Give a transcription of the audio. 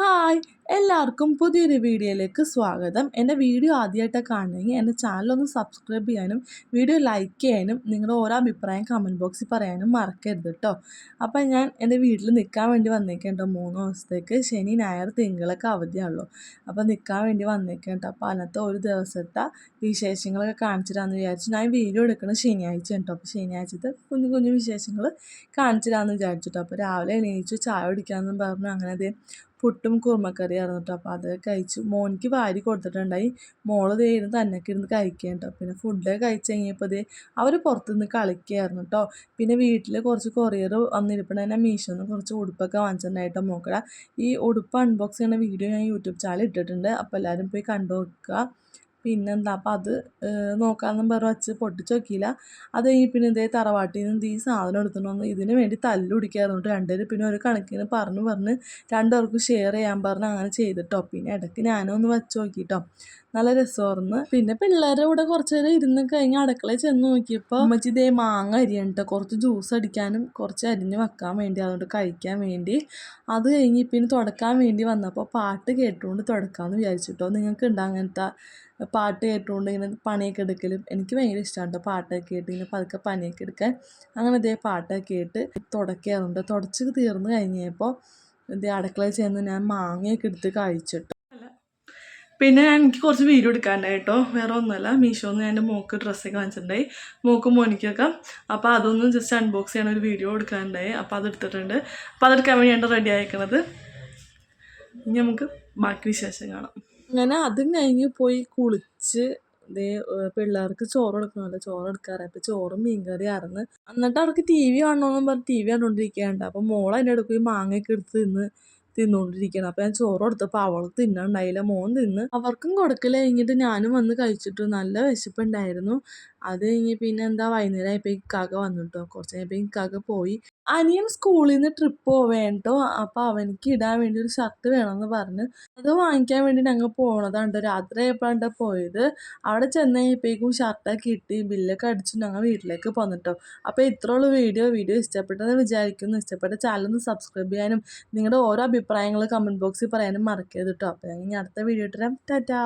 Hi എല്ലാവർക്കും പുതിയൊരു വീഡിയോയിലേക്ക് സ്വാഗതം. എന്റെ വീഡിയോ ആദ്യമായിട്ടാണ് കാണണമെങ്കിൽ എന്റെ ഒന്ന് സബ്സ്ക്രൈബ് ചെയ്യാനും വീഡിയോ ലൈക്ക് ചെയ്യാനും നിങ്ങളുടെ ഓരോ അഭിപ്രായം കമന്റ് ബോക്സിൽ പറയാനും മറക്കരുത് കേട്ടോ അപ്പം ഞാൻ എന്റെ വീട്ടിൽ നിൽക്കാൻ വേണ്ടി വന്നേക്കേട്ടോ മൂന്ന് ദിവസത്തേക്ക്. ശനി ഞായർ തിങ്കളൊക്കെ അവധിയാണല്ലോ. അപ്പോൾ നിൽക്കാൻ വേണ്ടി വന്നേക്കേട്ടോ അപ്പോൾ അന്നത്തെ ഒരു ദിവസത്തെ വിശേഷങ്ങളൊക്കെ കാണിച്ചിരാന്ന് വിചാരിച്ചു. ഞാൻ വീഡിയോ എടുക്കുന്നത് ശനിയാഴ്ച കേട്ടോ അപ്പോൾ ശനിയാഴ്ചത്തെ കുഞ്ഞു കുഞ്ഞു വിശേഷങ്ങൾ കാണിച്ചിരാന്ന് വിചാരിച്ചിട്ടോ അപ്പോൾ രാവിലെ എണീച്ചു ചായ കുടിക്കാമെന്നും പറഞ്ഞു. അങ്ങനെ അതേ പുട്ടും കുറുമക്കറിയായിരുന്നു കേട്ടോ. അപ്പോൾ അത് കഴിച്ചു മോനിക്ക് വാരി കൊടുത്തിട്ടുണ്ടായി. മോൾ ഇരുന്ന് തന്നൊക്കെ ഇരുന്ന് കഴിക്കുക കേട്ടോ. പിന്നെ ഫുഡ് കഴിച്ച് കഴിഞ്ഞപ്പോൾ ദേ അവർ പുറത്തുനിന്ന് കളിക്കുകയായിരുന്നു കേട്ടോ. പിന്നെ വീട്ടിൽ കുറച്ച് കൊറിയർ വന്നിരിപ്പണ തന്നെ മീഷോന്ന് കുറച്ച് ഉടുപ്പൊക്കെ വാങ്ങിച്ചിട്ടുണ്ടായിട്ടോ മോക്കട. ഈ ഉടുപ്പ് അൺബോക്സ് ചെയ്യുന്ന വീഡിയോ ഞാൻ യൂട്യൂബ് ചാനൽ ഇട്ടിട്ടുണ്ട്. അപ്പോൾ എല്ലാവരും പോയി കണ്ടു നോക്കുക പിന്നെന്താ? അപ്പം അത് നോക്കാമെന്നും പറഞ്ഞ് വച്ച് പൊട്ടിച്ച് നോക്കിയില്ല അത് കഴിഞ്ഞ് പിന്നെ ഇതേ തറവാട്ടിൽ നിന്ന് ഈ സാധനം എടുത്തുകൊണ്ട് വന്ന് ഇതിന് വേണ്ടി തല്ല് പിടിക്കാറുണ്ട് രണ്ടുപേരും പിന്നെ ഒരു കണക്കിന് പറഞ്ഞു പറഞ്ഞ് രണ്ടുപേർക്കും ഷെയർ ചെയ്യാൻ പറഞ്ഞ് അങ്ങനെ ചെയ്തിട്ടോ. പിന്നെ ഇടയ്ക്ക് ഞാനും ഒന്ന് വെച്ച് നോക്കിട്ടോ. നല്ല രസമായിരുന്നു. പിന്നെ പിള്ളേരുടെ കൂടെ കുറച്ച് നേരം ഇരുന്ന് കഴിഞ്ഞ് അടുക്കളയിൽ ചെന്ന് നോക്കിയപ്പോൾ അമ്മച്ചി ഇതേ മാങ്ങ അരിയണ്ട കുറച്ച് ജ്യൂസ് അടിക്കാനും കുറച്ച് അരിഞ്ഞ് വെക്കാൻ വേണ്ടി അതുകൊണ്ട് കഴിക്കാൻ വേണ്ടി. അത് കഴിഞ്ഞ് പിന്നെ തുടക്കാൻ വേണ്ടി വന്നപ്പോൾ പാട്ട് കേട്ടുകൊണ്ട് തുടക്കാമെന്ന് വിചാരിച്ചിട്ടോ. നിങ്ങൾക്ക് ഉണ്ട് അങ്ങനത്തെ പാട്ട് കേട്ടുകൊണ്ട് ഇങ്ങനെ പണിയൊക്കെ എടുക്കലും എനിക്ക് ഭയങ്കര ഇഷ്ടമാണ് കേട്ടോ പാട്ടൊക്കെ കേട്ട് ഇങ്ങനെ പതുക്കെ പണിയൊക്കെ എടുക്കാൻ. അങ്ങനെ ഇതേ പാട്ടൊക്കെ കേട്ട് തുടയ്ക്കാറുണ്ട് തുടച്ച് തീർന്നു കഴിഞ്ഞപ്പോൾ ഇതേ അടുക്കളയിൽ ചെന്ന് ഞാൻ മാങ്ങയൊക്കെ എടുത്ത് കഴിച്ചിട്ടു പിന്നെ എനിക്ക് കുറച്ച് വീഡിയോ എടുക്കാനുണ്ടായി കേട്ടോ വേറെ ഒന്നുമല്ല. മീഷോന്ന് ഞാൻ എന്റെ മോക്ക് ഡ്രസ്സൊക്കെ വാങ്ങിച്ചിട്ടുണ്ടായി. മോക്കും മോനിക്കൊക്കെ. അപ്പോൾ അതൊന്ന് ജസ്റ്റ് അൺബോക്സ് ചെയ്യണ ഒരു വീഡിയോ എടുക്കാനുണ്ടായി. അപ്പോൾ അത് എടുത്തിട്ടുണ്ട്. അപ്പോൾ അതെടുക്കാൻ വേണ്ടിയാണ് റെഡി ആയിരിക്കണത് ഇനി നമുക്ക് ബാക്കി വിശേഷം കാണാം. അങ്ങനെ അതും കഴിഞ്ഞ് പോയി കുളിച്ച് ദേ പിള്ളേർക്ക് ചോറ് കൊടുക്കണമല്ലോ ചോറ് എടുക്കാറ് അപ്പോൾ ചോറും മീൻകറി അറന്ന് എന്നിട്ട് അവർക്ക് ടി വി കാണണമെന്നും പറഞ്ഞ് ടി വി കണ്ടുകൊണ്ടിരിക്കുകയുണ്ട് അപ്പോൾ മോൾ അതിന്റെ ഇടയ്ക്ക് പോയി മാങ്ങയൊക്കെ എടുത്ത് തിന്ന് തിന്നോണ്ടിരിക്കണം അപ്പോൾ ഞാൻ ചോറ് കൊടുത്തപ്പോൾ അവൾക്ക് തിന്നണ്ടായില്ല മോൻ തിന്ന്. അവർക്കും കൊടുക്കില്ല കഴിഞ്ഞിട്ട് ഞാനും വന്ന് കഴിച്ചിട്ടു. നല്ല വിശപ്പുണ്ടായിരുന്നു. അത് കഴിഞ്ഞ് പിന്നെ എന്താ വൈകുന്നേരം ആയപ്പോൾ ഇക്കാക്ക വന്നു കേട്ടോ കുറച്ച് കഴിഞ്ഞപ്പോൾ ഇക്കാക്ക പോയി. അനിയൻ സ്കൂളിൽ നിന്ന് ട്രിപ്പ് പോവേണ്ട കേട്ടോ അപ്പോൾ അവനിക്ക് ഇടാൻ വേണ്ടി ഒരു ഷർട്ട് വേണമെന്ന് പറഞ്ഞ് അത് വാങ്ങിക്കാൻ വേണ്ടി ഞങ്ങൾ പോണതാണ് രാത്രി ആയപ്പോഴാണ് പോയത്. അവിടെ ചെന്ന് കഴിഞ്ഞപ്പോഴേക്കും ഷർട്ടൊക്കെ കിട്ടി ബില്ലൊക്കെ അടിച്ചു ഞങ്ങൾ വീട്ടിലേക്ക് പോന്നിട്ടോ. അപ്പോൾ ഇത്രയുള്ള വീഡിയോ. വീഡിയോ ഇഷ്ടപ്പെട്ടെന്ന് വിചാരിക്കുന്നു. ഇഷ്ടപ്പെട്ട ചാനൽ ഒന്ന് സബ്സ്ക്രൈബ് ചെയ്യാനും നിങ്ങളുടെ ഓരോ അഭിപ്രായങ്ങൾ കമന്റ് ബോക്സിൽ പറയാനും മറക്കരുത് കേട്ടോ അപ്പോൾ ഞാൻ ഇനി അടുത്ത വീഡിയോ ഇട്ടുതരാം ടാറ്റാ!